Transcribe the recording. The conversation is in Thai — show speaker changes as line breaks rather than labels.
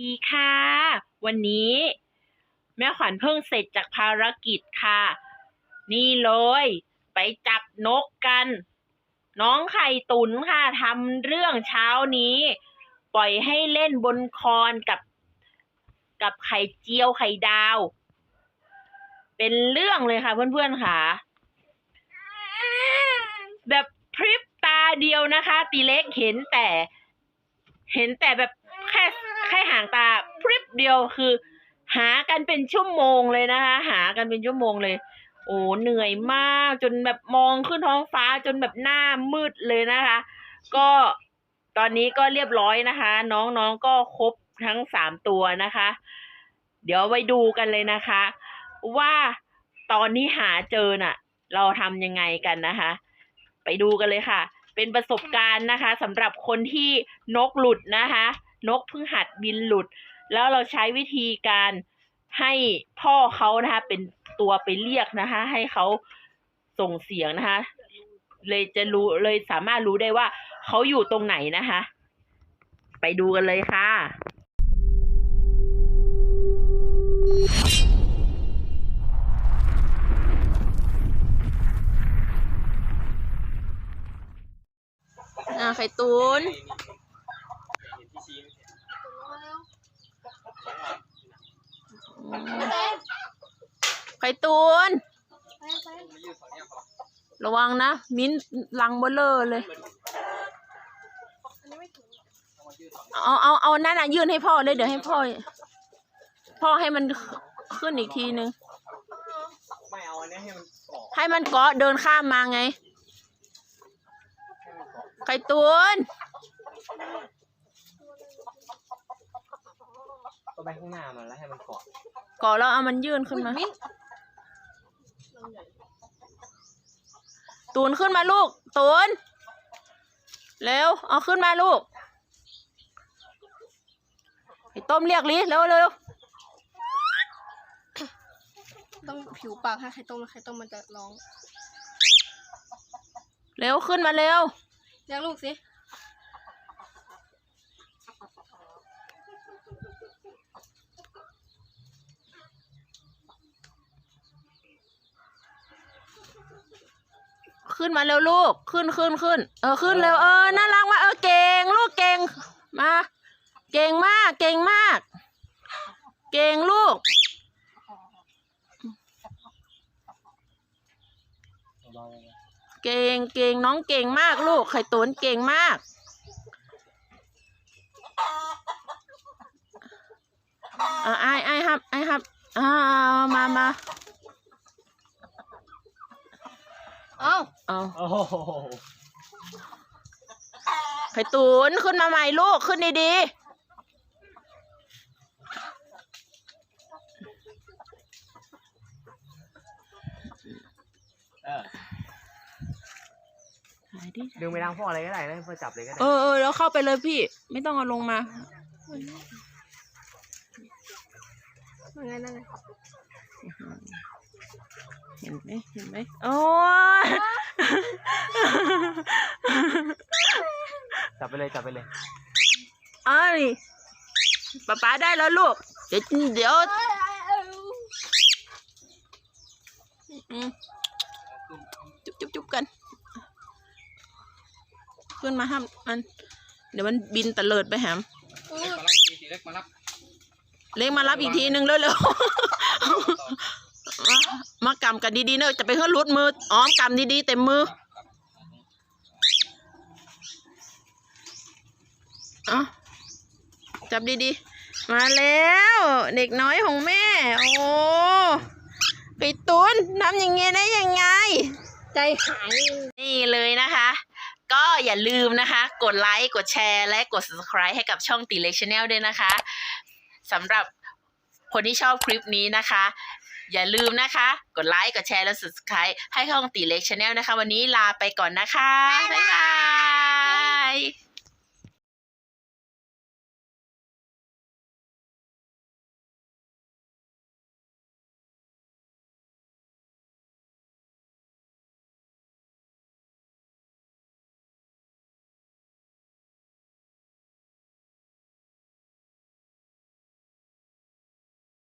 ดีค่ะ วันนี้แม่ขวัญเพิ่งเสร็จจากภารกิจค่ะ นี่เลย ไปจับนกกัน น้องไข่ตุ๋นค่ะทำเรื่องเช้านี้ ปล่อยให้เล่นบนคอนกับ กับไข่เจียวไข่ดาว เป็นเรื่องเลยค่ะเพื่อนๆค่ะ แบบพริบตาเดียวนะคะ ตีเล็กเห็นแต่ เห็นแต่แบบ แค่ห่างตาพริบเดียวคือ หากันเป็นชั่วโมงเลยนะคะ หากันเป็นชั่วโมงเลย โอ้เหนื่อยมากจนแบบมองขึ้นท้องฟ้าจนแบบหน้ามืดเลยนะคะ ก็ตอนนี้ก็เรียบร้อยนะคะ น้องๆก็ครบทั้งสามตัวนะคะ เดี๋ยวไปดูกันเลยนะคะ ว่าตอนนี้หาเจอน่ะ เราทำยังไงกันนะคะ ไปดูกันเลยค่ะ เป็นประสบการณ์นะคะสำหรับคนที่นกหลุดนะคะ นกเพิ่งหัดบินหลุด แล้วเราใช้วิธีการให้พ่อเขานะคะเป็นตัวไปเรียกนะคะ ให้เขาส่งเสียงนะคะ เลยจะรู้เลยสามารถรู้ได้ว่าเขาอยู่ตรงไหนนะคะ ไปดูกันเลยค่ะอ่าไข่ตูน ไข่ตูน ระวังนะ มิ้นลังเบลเลอร์เลย เอาเอาเอานั่นน่ะยื่นให้พ่อเลยเดี๋ยวให้พ่อ พ่อให้มันขึ้นอีกทีนึง
ไม่เอาอันนี้ให้มันออก
ให้มันเกาะเดินข้ามมาไง ไข่ตูน
ก็ไปข้างหน้ามันแล้วให้มันเกาะ
เกาะแล้วเอามันยื่นขึ้นมา ตูนขึ้นมาลูก ตูน เร็ว เอาขึ้นมาลูก ไอ้ต้มเรียกลิเร็วเร็ว
ต้องผิวปากให้ไข่ต้มแล้วไข่ต้มมันจะร้อง
เร็วขึ้นมาเร็ว
เรียกลูกสิ
ขึ้นมาเร็วลูก ขึ้นขึ้นขึ้น เออขึ้นเร็วเออน่ารักมากเออเก่งลูกเก่งมา เก่งมาก เก่งมาก เก่งลูก
เบาๆเลย
เก่งเก่งน้องเก่งมากลูกไข่ตุนเก่งมาก อ่าไอ้ไอ้ายครับไอ้ายครับอ่ามามา
เอ้า
เอา
โอ้โห
ไข่ตุนขึ้นมาใหม่ลูกขึ้นดี
เออ
ๆถ่ายดิ
ดึงไปทางพ่ออะไรก็ได้นะพ่อจับเลยก็ได้
เออเออแล้วเข้าไปเลยพี่ ไม่ต้องเอาลงมา
ยังไงนั่นไง
เห็นไหมเห็นไหมโอ้ย
จับไปเลยจับไปเลย
เอ้ยป๊าป๊าได้แล้วลูก เดี๋ยวเดี๋ยวอืมจุ๊บจุ๊บจุ๊บกัน ขึ้นมาห้ามมัน เดี๋ยวมันบินตะเลิดไปแหม
อุ๊ย
มารับทีทีเล็กมารับ
เล็กมารับอีกทีหนึ่งเร็วๆมามากำกันดีๆเนอะจะไปเฮือรุดมืออ้อมกำดีๆเต็มมือ เอะจับดีๆ มาแล้ว เด็กน้อยของแม่ โอ้ไปตุนทำอย่างเงี้ยได้ยังไง
ใจหาย
นี่เลยนะคะ ก็อย่าลืมนะคะ กดไลค์กดแชร์ และกด subscribe ให้กับช่องตีเล็กชาแนลด้วยนะคะสำหรับคนที่ชอบคลิปนี้นะคะ อย่าลืมนะคะ กดไลค์กดแชร์และ subscribe ให้ช่องตีเล็กชาแนลนะคะ วันนี้ลาไปก่อนนะคะ บ๊ายบาย